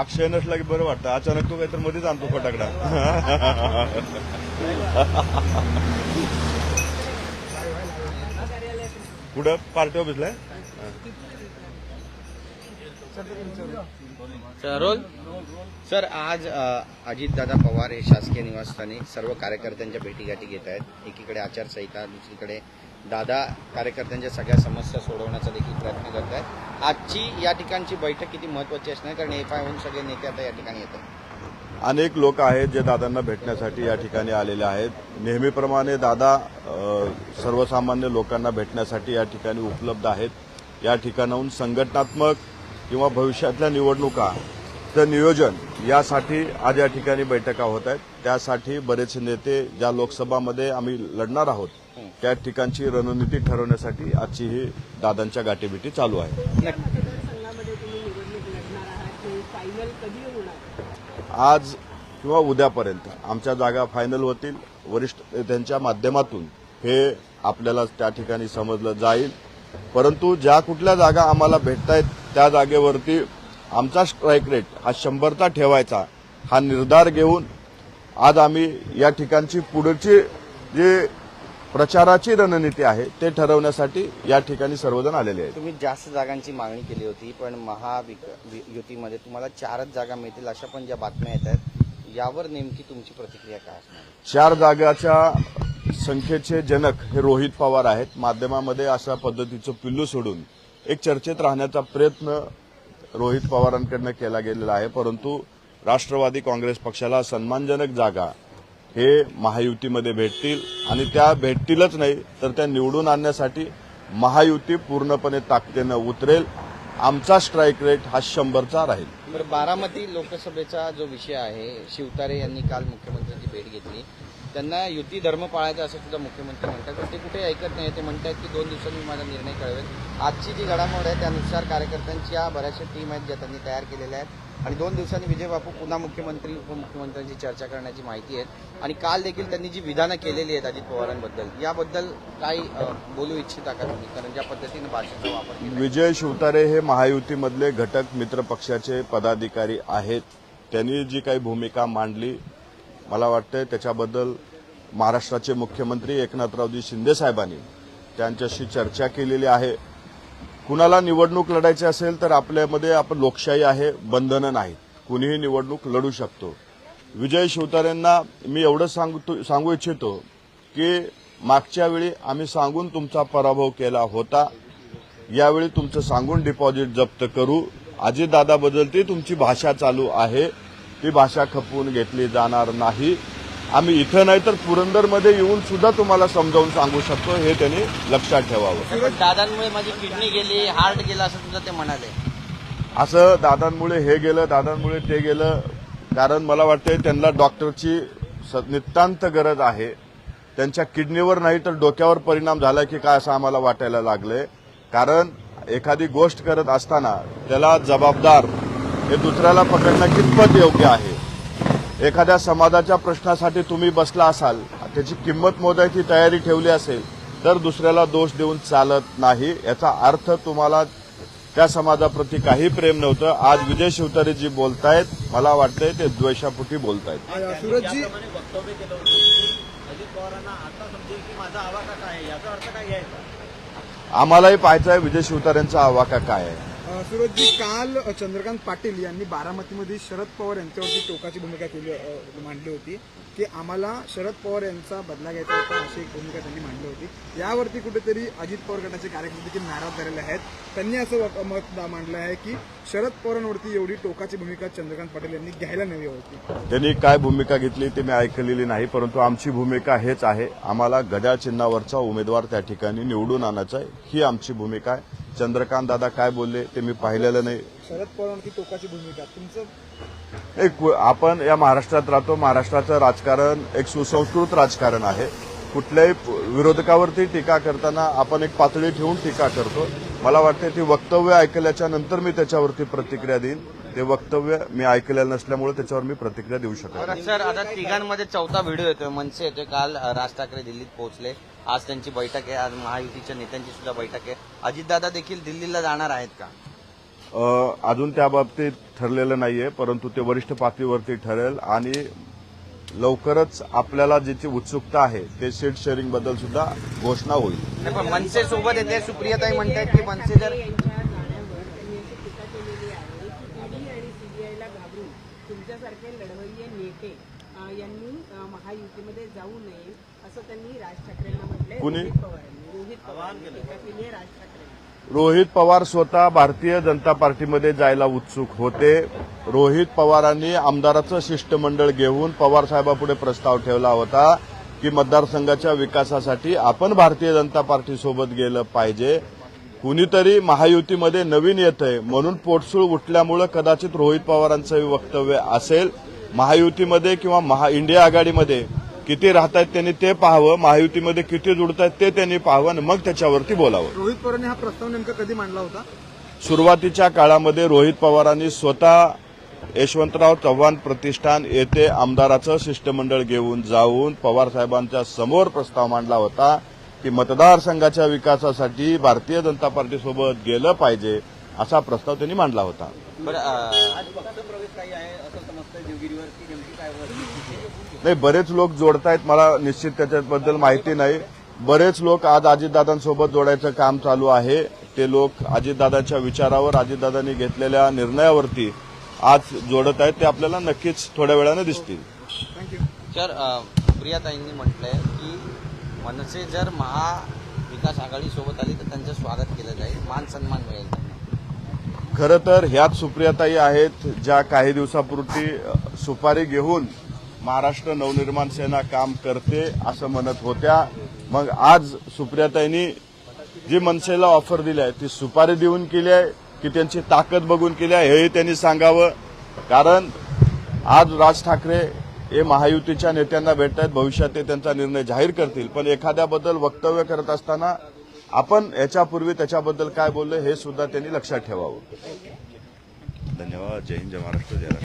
अक्षय नसला की बरं वाटतं. अचानक तो काहीतरी मध्येच आणतो फटाकडा. कुठं? पार्टी ऑफिसला सर रोल? सर आज अजित अजितदादा पवार हे शासकीय निवासस्थानी सर्व कार्यकर्त्यांच्या भेटीगाठी घेत आहेत. एकीकडे आचारसंहिता दुसरीकडे दादा कार्यकर्त्यांच्या सगळ्या समस्या सोडवण्याचा देखील प्रयत्न करत आहेत आजची या ठिकाणची बैठक किती महत्वाची असणार? कारण एफ आय होऊन सगळे नेते आता या ठिकाणी येत आहेत. अनेक लोक आहेत जे दादांना भेटण्यासाठी या ठिकाणी आलेले आहेत. नेहमीप्रमाणे दादा सर्वसामान्य लोकांना भेटण्यासाठी या ठिकाणी उपलब्ध आहेत. या ठिकाणाहून संघटनात्मक किंवा भविष्यातल्या निवडणुका चं नियोजन यासाठी आज या ठिकाणी बैठका होत आहेत. त्यासाठी बरेच नेते ज्या लोकसभामध्ये आम्ही लढणार आहोत त्या ठिकाणची रणनीती ठरवण्यासाठी आजची ही दादांच्या गाठीभेटी चालू आहे. आज किंवा उद्यापर्यंत आमच्या जागा फायनल होतील. वरिष्ठ नेत्यांच्या माध्यमातून हे आपल्याला त्या ठिकाणी समजलं जाईल. परंतु ज्या कुठल्या जागा आम्हाला भेटतायत त्या जागेवरती आमचा स्ट्राईक रेट हा शंभरचा ठेवायचा हा निर्धार घेऊन आज आम्ही या ठिकाणची पुढची जी प्रचाराची रणनीती आहे ते ठरवण्यासाठी या ठिकाणी सर्वजण आलेले आहेत. तुम्ही जास्त जागांची मागणी केली होती पण महाविक वि- युतीमध्ये तुम्हाला चारच जागा मिळतील अशा पण ज्या बातम्या येत आहेत. यावर नेमकी तुमची प्रतिक्रिया काय असणार? चार जागाच्या संख्येचे जनक हे रोहित पवार आहेत. माध्यमामध्ये अशा पद्धतीचं पिल्लू सोडून एक चर्चेत राहण्याचा प्रयत्न रोहित पवारांकडनं केला गेलेला आहे परंतु राष्ट्रवादी काँग्रेस पक्षाला सन्मानजनक जागा हे महायुतीमध्ये भेटतील. आणि त्या भेटतीलच नाही तर त्या निवडून आणण्यासाठी महायुती पूर्णपणे ताकदीनं उतरेल. आमचा स्ट्राईक रेट हा शंभरचा राहील. बारामती लोकसभेचा जो विषय आहे शिवतारे यांनी काल मुख्यमंत्र्यांची भेट घेतली. त्यांना युती धर्म पाळायचा असं सुद्धा मुख्यमंत्री म्हणतात. पण ते कुठे ऐकत नाही. ते म्हणतात की दोन दिवसांनी मी माझा निर्णय कळवेल. आजची जी घडामोड आहे त्यानुसार कार्यकर्त्यांच्या बऱ्याचशा टीम आहेत ज्या त्यांनी तयार केलेल्या आहेत. आणि दोन दिवसांनी विजय बापू पुन्हा मुख्यमंत्री उपमुख्यमंत्र्यांची चर्चा करण्याची माहिती आहे आणि काल देखील त्यांनी जी विधानं केलेली आहेत अजित पवारांबद्दल याबद्दल काही बोलू इच्छिता का तुम्ही? कारण ज्या पद्धतीने भाषेचा वापर केला विजय शिवतारे हे महायुतीमधले घटक मित्र पक्षाचे पदाधिकारी आहेत. त्यांनी जी काही भूमिका मांडली मला वाटतं त्याच्याबद्दल महाराष्ट्राचे मुख्यमंत्री एकनाथरावजी शिंदे साहेबांनी त्यांच्याशी चर्चा केलेली आहे. कुणाला निवडणूक लढायची असेल तर आपल्यामध्ये आपण लोकशाही आहे बंधनं नाहीत. कुणीही निवडणूक लढू शकतो. विजय शिवतारेंना मी एवढं सांगतो सांगू इच्छितो की मागच्या वेळी आम्ही सांगून तुमचा पराभव केला होता. यावेळी तुमचं सांगून डिपॉझिट जप्त करू. अजितदादा ती तुमची भाषा चालू आहे. ती भाषा खपवून घेतली जाणार नाही. आम्ही इथं नाही तर पुरंदरमध्ये येऊन सुद्धा तुम्हाला समजावून सांगू शकतो हे त्यांनी लक्षात ठेवावं. दादांमुळे माझी किडनी गेली हार्ट गेला असं सुद्धा ते म्हणाले. असं दादांमुळे हे गेलं दादांमुळे ते गेलं कारण मला वाटतंय त्यांना डॉक्टरची नितांत गरज आहे. त्यांच्या किडनीवर नाही तर डोक्यावर परिणाम झाला की काय असं आम्हाला वाटायला लागलंय. कारण एखादी गोष्ट करत असताना त्याला जबाबदार हे दुसऱ्याला पकडणं कितपत योग्य आहे? एखाद्या समाजाच्या प्रश्नासाठी तुम्ही बसला असाल त्याची किंमत मोजायची तयारी ठेवली असेल तर दुसऱ्याला दोष देऊन चालत नाही याचा अर्थ तुम्हाला त्या समाजाप्रती काही प्रेम नव्हतं. आज विजय शिवतारे जी बोलतायत मला वाटतंय ते द्वेषापोटी बोलतायत. सूरजजी वक्तव्य केलं होतं. की अजित पवारांना आता समजेल की माझा आवाका काय आहे? याचा अर्थ काय घ्यायचा आम्हालाही पाहायचं आहे विजय शिवतारेंचा आवाका काय आहे. सुरजजी काल चंद्रकांत पाटील यांनी बारामतीमध्ये शरद पवार यांच्यावरती टोकाची भूमिका केली मांडली होती की आम्हाला शरद पवार यांचा बदला घ्यायचा होता अशी एक भूमिका त्यांनी मांडली होती. यावरती कुठेतरी अजित पवार गटाचे कार्यकर्ते देखील नाराज झालेले आहेत. त्यांनी असं मत दा- मांडलं आहे की शरद पवारांवरती एवढी टोकाची भूमिका चंद्रकांत पाटील यांनी घ्यायला नवी होती. त्यांनी काय भूमिका घेतली ते मी ऐकलेली नाही परंतु आमची भूमिका हेच आहे. आम्हाला गड्या चिन्हावरचा उमेदवार त्या ठिकाणी निवडून आणायचा आहे. ही आमची भूमिका आहे. चंद्रकांत दादा काय बोलले ते मी पाहिलेलं नाही. शरद पवारांवरती टोकाची भूमिका? तुमचं? एक आपण या महाराष्ट्रात राहतो. महाराष्ट्राचं राजकारण एक सुसंस्कृत राजकारण आहे. कुठल्याही विरोधकावरती टीका करताना आपण एक पातळी ठेवून टीका करतो. मला वाटते ती वक्तव्य ऐकल्याच्या नंतर मी त्याच्यावरती प्रतिक्रिया देईन. ते वक्तव्य मी ऐकलेलं नसल्यामुळे त्याच्यावर मी प्रतिक्रिया देऊ शकत सर आता तिघांमध्ये चौथा व्हिडिओ येतोय. मनसे येतोय. काल राज ठाकरे दिल्लीत पोहोचले. आज त्यांची बैठक आहे आज महायुतीच्या नेत्यांची सुद्धा बैठक आहे. अजितदादा देखील दिल्लीला जाणार आहेत का? अ, अजून त्या बाबतीत ठरलेलं नाहीये परंतु ते वरिष्ठ पातळीवरती ठरेल आणि लवकरच आपल्याला ज्याची उत्सुकता आहे ते सीट शेअरिंगबद्दल सुद्धा घोषणा होईल. पण मनसे सोबत येते सुप्रियाताई म्हणतात की मनसे जर तुमच्यासारखे लढवय्ये नेते यांनी महायुतीमध्ये जाऊ नये. असं त्यांनी राज ठाकरेंना म्हटलंय. कुणी? रोहित पवारांनी रोहित पवारांनी टीका केली आहे राज ठाकरे. रोहित पवार स्वतः भारतीय जनता पार्टीमध्ये जायला उत्सुक होते. रोहित पवारांनी आमदाराचं शिष्टमंडळ घेऊन पवार साहेबापुढे प्रस्ताव ठेवला होता की मतदारसंघाच्या विकासासाठी आपण भारतीय जनता पार्टीसोबत गेलं पाहिजे. कुणीतरी महायुतीमध्ये नवीन येतंय म्हणून पोटसूळ उठल्यामुळं कदाचित रोहित पवारांचं वक्तव्य असेल. महायुतीमध्ये किंवा महा इंडिया आघाडीमध्ये किती राहत आहेत त्यांनी ते पाहावं महायुतीमध्ये किती जुडत आहेत ते त्यांनी पाहावं आणि मग त्याच्यावरती बोलावं. रोहित पवारांनी हा प्रस्ताव नेमका कधी मांडला होता? सुरुवातीच्या काळामध्ये रोहित पवारांनी स्वतः यशवंतराव चव्हाण प्रतिष्ठान येथे आमदाराचं शिष्टमंडळ घेऊन जाऊन पवार साहेबांच्या समोर प्रस्ताव मांडला होता की मतदारसंघाच्या विकासासाठी भारतीय जनता पार्टीसोबत गेलं पाहिजे असा प्रस्ताव त्यांनी मांडला होता. बरं नाही बरेच लोक जोडतायत. मला निश्चित त्याच्याबद्दल माहिती नाही. बरेच लोक आज अजितदादांसोबत जोडायचं काम चालू आहे. ते लोक अजितदादांच्या विचारावर अजितदादांनी घेतलेल्या निर्णयावरती आज जोडत आहेत. ते आपल्याला नक्कीच थोड्या वेळाने दिसतील. तर अ, प्रियाताईंनी म्हटलंय की मनसे जर महाविकास आघाडी सोबत आली तर त्यांचं स्वागत केलं जाईल मान सन्मान मिळेल. खरं तर ह्याच सुप्रियाताई आहेत ज्या काही दिवसापूर्वी सुपारी घेऊन महाराष्ट्र नवनिर्माण सेना काम करते असं म्हणत होत्या. मग आज सुप्रियाताईंनी जी मनसेला ऑफर दिली आहे ती सुपारी देऊन केली आहे की त्यांची ताकद बघून केली आहे हेही त्यांनी सांगावं. कारण आज राज ठाकरे हे महायुतीच्या नेत्यांना भेटत आहेत भविष्यात ते त्यांचा निर्णय जाहीर करतील. पण एखाद्याबद्दल वक्तव्य करत असताना आपण याच्यापूर्वी त्याच्याबद्दल काय बोललं हे सुद्धा त्यांनी लक्षात ठेवावं. धन्यवाद. जय हिंद जय महाराष्ट्र जय